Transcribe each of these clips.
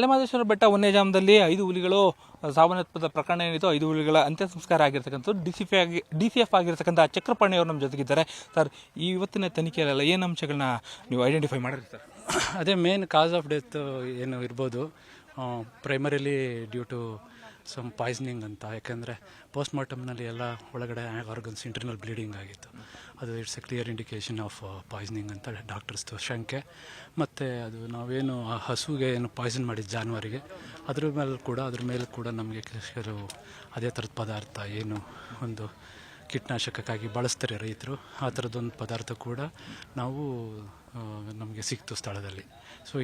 ಮಲೆಮಹದೇಶ್ವರ ಬೆಟ್ಟ ವನ್ಯಜಾಮದಲ್ಲಿ ಐದು ಹುಲಿಗಳು ಸಾವನ್ನಪ್ಪದ ಪ್ರಕರಣ ಏನಿತ್ತು, ಐದು ಹುಲಿಗಳ ಅಂತ್ಯ ಸಂಸ್ಕಾರ ಆಗಿರ್ತಕ್ಕಂಥದ್ದು. ಡಿ ಸಿ ಪಿ ಆಗಿ ಡಿ ಸಿ ಎಫ್ ಆಗಿರ್ತಕ್ಕಂಥ ಚಕ್ರಪಾಣಿ ಅವರು ನಮ್ಮ ಜೊತೆಗಿದ್ದಾರೆ. ಸರ್, ಈ ಇವತ್ತಿನ ತನಿಖೆಯಲ್ಲೆಲ್ಲ ಏನು ಅಂಶಗಳನ್ನ ನೀವು ಐಡೆಂಟಿಫೈ ಮಾಡಿರಿ ಸರ್? ಅದೇ ಮೇನ್ ಕಾಸ್ ಆಫ್ ಡೆತ್ ಏನು ಇರ್ಬೋದು primarily due to some poisoning ಅಂತ. ಯಾಕೆಂದರೆ ಪೋಸ್ಟ್ ಮಾರ್ಟಮ್ನಲ್ಲಿ ಎಲ್ಲ ಒಳಗಡೆ ಆರ್ಗನ್ಸ್ ಇಂಟರ್ನಲ್ ಬ್ಲೀಡಿಂಗ್ ಆಗಿತ್ತು. ಅದು it's a clear indication of poisoning ಅಂತ ಡಾಕ್ಟರ್ಸ್ದು ಶಂಕೆ. ಮತ್ತು ಅದು ನಾವೇನು ಆ ಹಸುಗೆ ಏನು ಪಾಯ್ಸನ್ ಮಾಡಿದ್ದು ಜಾನುವಾರಿಗೆ, ಅದ್ರ ಮೇಲೆ ಕೂಡ, ಅದ್ರ ಮೇಲೆ ಕೂಡ ನಮಗೆ ಕೆಲವು ಅದೇ ಥರದ ಪದಾರ್ಥ ಏನು ಒಂದು ಕೀಟನಾಶಕಕ್ಕಾಗಿ ಬಳಸ್ತಾರೆ ರೈತರು, ಆ ಥರದ್ದೊಂದು ಪದಾರ್ಥ ಕೂಡ ನಾವು ನಮಗೆ ಸಿಕ್ತು ಸ್ಥಳದಲ್ಲಿ. ಸೊ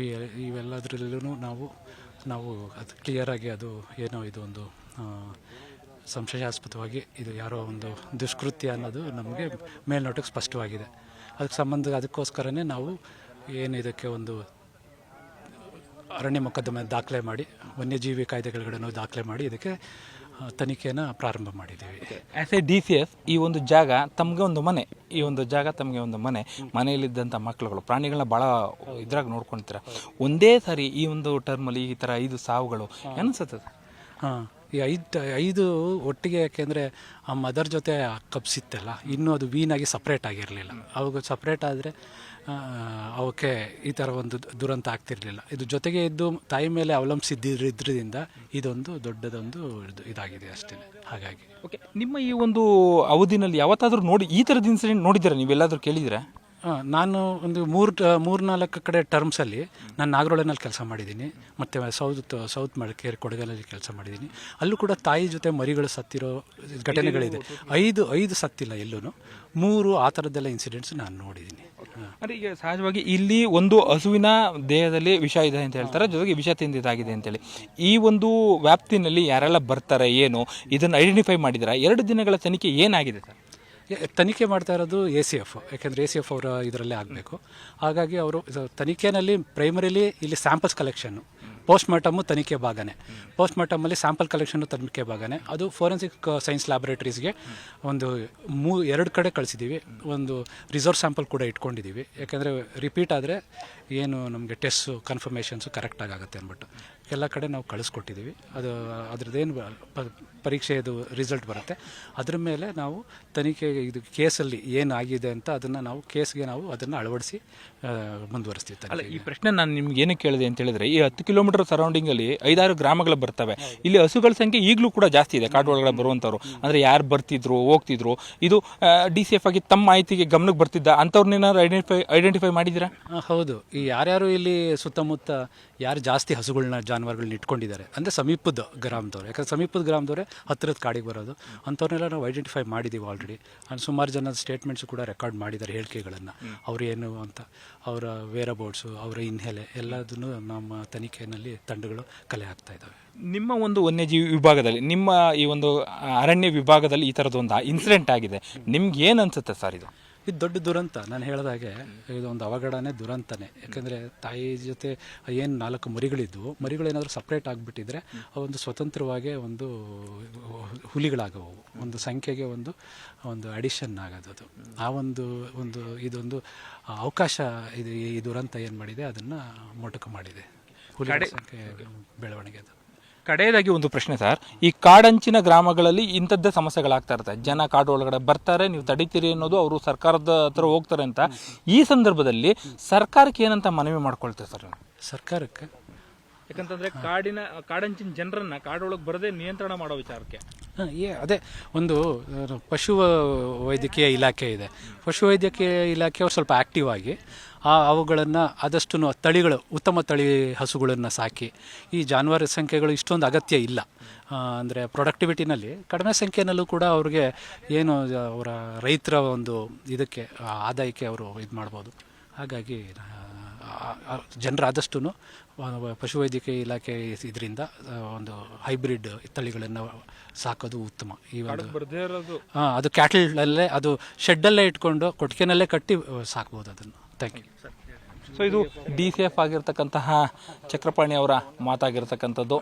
ಇವೆಲ್ಲದರಲ್ಲೂ ನಾವು ನಾವು ಅದು ಕ್ಲಿಯರಾಗಿ ಅದು ಏನೋ ಇದು ಒಂದು ಸಂಶಯಾಸ್ಪದವಾಗಿ ಇದು ಯಾರೋ ಒಂದು ದುಷ್ಕೃತ್ಯ ಅನ್ನೋದು ನಮಗೆ ಮೇಲ್ನೋಟಕ್ಕೆ ಸ್ಪಷ್ಟವಾಗಿದೆ. ಅದಕ್ಕೆ ಸಂಬಂಧ, ಅದಕ್ಕೋಸ್ಕರನೇ ನಾವು ಏನು ಇದಕ್ಕೆ ಒಂದು ಅರಣ್ಯ ಮೊಕದ್ದಮೆ ದಾಖಲೆ ಮಾಡಿ, ವನ್ಯಜೀವಿ ಕಾಯ್ದೆಗಳನ್ನು ದಾಖಲೆ ಮಾಡಿ ಇದಕ್ಕೆ ತನಿಖೆಯನ್ನು ಪ್ರಾರಂಭ ಮಾಡಿದ್ದೀವಿ. As a D C F ಈ ಒಂದು ಜಾಗ ತಮಗೆ ಒಂದು ಮನೆ. ಈ ಒಂದು ಜಾಗ ತಮಗೆ ಒಂದು ಮನೆ ಮನೆಯಲ್ಲಿದ್ದಂಥ ಮಕ್ಕಳುಗಳು ಪ್ರಾಣಿಗಳನ್ನ ಭಾಳ ಇದ್ರಾಗ ನೋಡ್ಕೊಳ್ತೀರ ಒಂದೇ ಸಾರಿ ಈ ಒಂದು ಟರ್ಮಲ್ಲಿ ಈ ಥರ ಐದು ಸಾವುಗಳು ಅನಿಸುತ್ತದೆ? ಹಾಂ. ಈ ಐದು ಐದು ಒಟ್ಟಿಗೆ ಯಾಕೆಂದರೆ ಆ ಮದರ್ ಜೊತೆ ಕಪ್ಸಿತ್ತಲ್ಲ ಇನ್ನೂ ಅದು ವೀನಾಗಿ ಸಪ್ರೇಟ್ ಆಗಿರಲಿಲ್ಲ. ಅವಾಗ ಸಪ್ರೇಟ್ ಆದರೆ ಅವಕ್ಕೆ ಈ ಥರ ಒಂದು ದುರಂತ ಆಗ್ತಿರಲಿಲ್ಲ. ಇದು ಜೊತೆಗೆ ಇದ್ದು ತಾಯಿ ಮೇಲೆ ಅವಲಂಬಿಸಿದ್ದಿದ್ರಿಂದ ಇದೊಂದು ದೊಡ್ಡದೊಂದು ಇದು- ಇದಾಗಿದೆ ಅಷ್ಟೇ. ಹಾಗಾಗಿ. ಓಕೆ ನಿಮ್ಮ ಈ ಒಂದು ಅವಧಿನಲ್ಲಿ ಯಾವತ್ತಾದರೂ ನೋಡಿ ಈ ಥರದ ಇನ್ಸಿಡೆಂಟ್ ನೋಡಿದ್ದೀರಾ ನೀವೆಲ್ಲಾದರೂ ಕೇಳಿದ್ದೀರಾ? ಆ, ನಾನು ಒಂದು ಮೂರು ಮೂರು ನಾಲ್ಕು ಕಡೆ ಟರ್ಮ್ಸಲ್ಲಿ ನಾನು ನಾಗರೋಳನಲ್ಲಿ ಕೆಲಸ ಮಾಡಿದ್ದೀನಿ, ಮತ್ತು ಸೌತ್ ಸೌತ್ ಮಡಿಕೇರಿ ಕೊಡಗಲಲ್ಲಿ ಕೆಲಸ ಮಾಡಿದ್ದೀನಿ. ಅಲ್ಲೂ ಕೂಡ ತಾಯಿ ಜೊತೆ ಮರಿಗಳು ಸತ್ತಿರೋ ಘಟನೆಗಳಿದೆ. ಐದು ಐದು ಸತ್ತಿಲ್ಲ ಎಲ್ಲೂ ಮೂರು ಆ ಥರದ್ದೆಲ್ಲ ಇನ್ಸಿಡೆಂಟ್ಸ್ ನಾನು ನೋಡಿದ್ದೀನಿ. ಅಂದರೆ ಈಗ ಸಹಜವಾಗಿ ಇಲ್ಲಿ ಒಂದು ಹಸುವಿನ ದೇಹದಲ್ಲಿ ವಿಷ ಇದೆ ಅಂತ ಹೇಳ್ತಾರೆ, ಜೊತೆಗೆ ವಿಷ ತಿಂದಿದ್ದಾಗಿದೆ ಅಂತೇಳಿ. ಈ ಒಂದು ವ್ಯಾಪ್ತಿನಲ್ಲಿ ಯಾರೆಲ್ಲ ಬರ್ತಾರೆ, ಏನು, ಇದನ್ನು ಐಡೆಂಟಿಫೈ ಮಾಡಿದ್ರೆ ಎರಡು ದಿನಗಳ ತನಿಖೆ ಏನಾಗಿದೆ ಸರ್? ತನಿಖೆ ಮಾಡ್ತಾ ಇರೋದು ಎ ಸಿ ಎಫ್ ಯಾಕೆಂದರೆ ಎ ಸಿ ಎಫ್ ಅವರ ಇದರಲ್ಲೇ ಆಗಬೇಕು. ಹಾಗಾಗಿ ಅವರು ತನಿಖೆನಲ್ಲಿ ಪ್ರೈಮರಿಲಿ ಇಲ್ಲಿ ಸ್ಯಾಂಪಲ್ಸ್ ಕಲೆಕ್ಷನ್ನು ಪೋಸ್ಟ್ ಮಾರ್ಟಮು ತನಿಖೆ ಭಾಗನೇ. ಪೋಸ್ಟ್ ಮಾರ್ಟಮಲ್ಲಿ ಸ್ಯಾಂಪಲ್ ಕಲೆಕ್ಷನ್ನು ತನಿಖೆ ಭಾಗನೇ. ಅದು ಫೋರೆನ್ಸಿಕ್ ಸೈನ್ಸ್ ಲ್ಯಾಬೊರೇಟರೀಸ್ಗೆ ಒಂದು ಮೂ, ಎರಡು ಕಡೆ ಕಳಿಸಿದ್ದೀವಿ ಒಂದು ರಿಸರ್ವ್ ಸ್ಯಾಂಪಲ್ ಕೂಡ ಇಟ್ಕೊಂಡಿದ್ದೀವಿ ಯಾಕೆಂದರೆ ರಿಪೀಟ್ ಆದರೆ ಏನು ನಮಗೆ ಟೆಸ್ಟು ಕನ್ಫರ್ಮೇಷನ್ಸು ಕರೆಕ್ಟಾಗಿ ಆಗುತ್ತೆ ಅಂದ್ಬಿಟ್ಟು. ಎಲ್ಲ ಕಡೆ ನಾವು ಕಳಿಸ್ಕೊಟ್ಟಿದ್ದೀವಿ ಅದು ಅದ್ರದ್ದೇನು ಪರೀಕ್ಷೆದು ಪರೀಕ್ಷೆಯದು ರಿಸಲ್ಟ್ ಬರುತ್ತೆ. ಅದ್ರ ಮೇಲೆ ನಾವು ತನಿಖೆ ಇದು ಕೇಸಲ್ಲಿ ಏನಾಗಿದೆ ಅಂತ ಅದನ್ನು ನಾವು ಕೇಸ್ಗೆ ನಾವು ಅದನ್ನು ಅಳವಡಿಸಿ ಮುಂದುವರಿಸ್ತೀವಿ ಅಲ್ಲ ಈ ಪ್ರಶ್ನೆ ನಾನು ನಿಮ್ಗೆ ಏನಕ್ಕೆ ಕೇಳಿದೆ ಅಂತ ಹೇಳಿದ್ರೆ ಈ ಹತ್ತು ಕಿಲೋಮೀಟರ್ ಸರೌಂಡಿಂಗಲ್ಲಿ ಐದಾರು ಗ್ರಾಮಗಳು ಬರ್ತವೆ. ಇಲ್ಲಿ ಹಸುಗಳ ಸಂಖ್ಯೆ ಈಗಲೂ ಕೂಡ ಜಾಸ್ತಿ ಇದೆ ಕಾಡು ಒಳಗಡೆ ಬರುವಂಥವ್ರು ಅಂದರೆ ಯಾರು ಬರ್ತಿದ್ರು ಹೋಗ್ತಿದ್ರು. ಇದು ಡಿ ಸಿ ಎಫ್ ಆಗಿ ತಮ್ಮ ಮಾಹಿತಿಗೆ ಗಮನಕ್ಕೆ ಬರ್ತಿದ್ದ ಅಂಥವ್ರನ್ನೇನಾದ್ರು ಐಡೆಂಟಿಫೈ ಐಡೆಂಟಿಫೈ ಮಾಡಿದ್ದೀರಾ? ಹೌದು. ಈ ಯಾರ್ಯಾರು ಇಲ್ಲಿ ಸುತ್ತಮುತ್ತ ಯಾರು ಜಾಸ್ತಿ ಹಸುಗಳನ್ನ ಜಾನುವಾರುಗಳನ್ನ ಇಟ್ಕೊಂಡಿದ್ದಾರೆ, ಅಂದರೆ ಸಮೀಪದ ಗ್ರಾಮದವ್ರು. ಯಾಕಂದ್ರೆ ಸಮೀಪದ ಗ್ರಾಮದವರೇ ಹತ್ತಿರದ ಕಾಡಿಗೆ ಬರೋದು. ಅಂಥವ್ರನ್ನೆಲ್ಲ ನಾವು ಐಡೆಂಟಿಫೈ ಮಾಡಿದ್ದೀವಿ ಆಲ್ರೆಡಿ ಆ್ಯಂಡ್ ಸುಮಾರು ಜನದ ಸ್ಟೇಟ್ಮೆಂಟ್ಸ್ ಕೂಡ ರೆಕಾರ್ಡ್ ಮಾಡಿದ್ದಾರೆ, ಹೇಳಿಕೆಗಳನ್ನು. ಅವ್ರು ಏನು ಅಂತ, ಅವರ ವೇರಬೋರ್ಡ್ಸು ಅವರ ಹಿನ್ನೆಲೆ ಎಲ್ಲದನ್ನು ನಮ್ಮ ತನಿಖೆಯಲ್ಲಿ ತಂಡಗಳು ಕಲೆ ಹಾಕ್ತಾ ಇದ್ದಾವೆ. ನಿಮ್ಮ ಒಂದು ವನ್ಯಜೀವಿ ವಿಭಾಗದಲ್ಲಿ, ನಿಮ್ಮ ಈ ಒಂದು ಅರಣ್ಯ ವಿಭಾಗದಲ್ಲಿ ಈ ಥರದ್ದು ಒಂದು ಇನ್ಸಿಡೆಂಟ್ ಆಗಿದೆ. ನಿಮ್ಗೆ ಏನು ಅನ್ಸುತ್ತೆ ಸರ್ ಇದು? ಇದು ದೊಡ್ಡ ದುರಂತ. ನಾನು ಹೇಳಿದಾಗೆ ಇದು ಒಂದು ಅವಘಡನೇ ದುರಂತನೇ. ಯಾಕಂದರೆ ತಾಯಿ ಜೊತೆ ಏನು ನಾಲ್ಕು ಮರಿಗಳಿದ್ದವು ಮರಿಗಳೇನಾದರೂ ಸಪ್ರೇಟ್ ಆಗಿಬಿಟ್ಟಿದ್ರೆ ಒಂದು ಸ್ವತಂತ್ರವಾಗಿ ಒಂದು ಹುಲಿಗಳಾಗವು. ಒಂದು ಸಂಖ್ಯೆಗೆ ಒಂದು ಒಂದು ಅಡಿಷನ್ ಆಗೋದು ಅದು. ಆ ಒಂದು ಒಂದು ಇದೊಂದು ಅವಕಾಶ ಇದು ಈ ದುರಂತ ಏನು ಮಾಡಿದೆ ಅದನ್ನು ಮೊಟಕು ಮಾಡಿದೆ ಹುಲಿಗಳ ಸಂಖ್ಯೆ ಬೆಳವಣಿಗೆ ಅದು. ಕಡೆಯದಾಗಿ ಒಂದು ಪ್ರಶ್ನೆ ಸರ್. ಈ ಕಾಡಂಚಿನ ಗ್ರಾಮಗಳಲ್ಲಿ ಇಂಥದ್ದೇ ಸಮಸ್ಯೆಗಳಾಗ್ತಾ ಇರ್ತವೆ ಜನ ಕಾಡು ಒಳಗಡೆ ಬರ್ತಾರೆ ನೀವು ತಡಿತೀರಿ ಅನ್ನೋದು ಅವರು ಸರ್ಕಾರದ ಹತ್ರ ಹೋಗ್ತಾರೆ ಅಂತ. ಈ ಸಂದರ್ಭದಲ್ಲಿ ಸರ್ಕಾರಕ್ಕೆ ಏನಂತ ಮನವಿ ಮಾಡ್ಕೊಳ್ತೇವೆ ಸರ್ ಸರ್ಕಾರಕ್ಕೆ? ಯಾಕಂತಂದ್ರೆ ಕಾಡಿನ ಕಾಡಂಚಿನ ಜನರನ್ನ ಕಾಡೊಳಗೆ ಬರದೇ ನಿಯಂತ್ರಣ ಮಾಡೋ ವಿಚಾರಕ್ಕೆ. ಹಾಂ ಏ ಅದೇ ಒಂದು ಪಶು ವೈದ್ಯಕೀಯ ಇಲಾಖೆ ಇದೆ. ಪಶು ವೈದ್ಯಕೀಯ ಇಲಾಖೆ ಅವ್ರು ಸ್ವಲ್ಪ ಆ್ಯಕ್ಟಿವ್ ಆಗಿ ಆ ಅವುಗಳನ್ನು ಆದಷ್ಟು ತಳಿಗಳು ಉತ್ತಮ ತಳಿ ಹಸುಗಳನ್ನು ಸಾಕಿ. ಈ ಜಾನುವಾರು ಸಂಖ್ಯೆಗಳು ಇಷ್ಟೊಂದು ಅಗತ್ಯ ಇಲ್ಲ. ಅಂದರೆ ಪ್ರೊಡಕ್ಟಿವಿಟಿನಲ್ಲಿ ಕಡಿಮೆ ಸಂಖ್ಯೆಯಲ್ಲೂ ಕೂಡ ಅವ್ರಿಗೆ ಏನು ಅವರ ರೈತರ ಒಂದು ಇದಕ್ಕೆ ಆದಾಯಕ್ಕೆ ಅವರು ಇದು ಮಾಡ್ಬೋದು. ಹಾಗಾಗಿ ಜನರು ಆದಷ್ಟು ಪಶುವೈದ್ಯಕೀಯ ಇಲಾಖೆ ಇದರಿಂದ ಒಂದು ಹೈಬ್ರಿಡ್ ತಳಿಗಳನ್ನು ಸಾಕೋದು ಉತ್ತಮ. ಈ ಒಂದು ಹಾಂ ಅದು ಕ್ಯಾಟಲಲ್ಲೇ ಅದು ಶೆಡ್ಡಲ್ಲೇ ಇಟ್ಕೊಂಡು ಕೊಟ್ಟಿಗೆನಲ್ಲೇ ಕಟ್ಟಿ ಸಾಕ್ಬೋದು ಅದನ್ನು. ಥ್ಯಾಂಕ್ ಯು ಸೊ ಇದು ಡಿ ಸಿ ಎಫ್ ಆಗಿರ್ತಕ್ಕಂತಹ ಚಕ್ರಪಾಣಿ ಅವರ ಮಾತಾಗಿರ್ತಕ್ಕಂಥದ್ದು.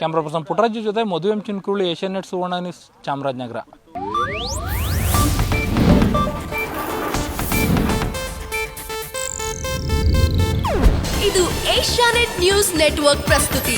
ಕ್ಯಾಮ್ರಾ ಪರ್ಸನ್ ಜೊತೆ Madhu M Chinkuruli, Asianet, Suvarna news, Chamarajanagar. ಇದು ಏಷ್ಯಾನೆಟ್ ನ್ಯೂಸ್ ನೆಟ್ವರ್ಕ್ ಪ್ರಸ್ತುತಿ.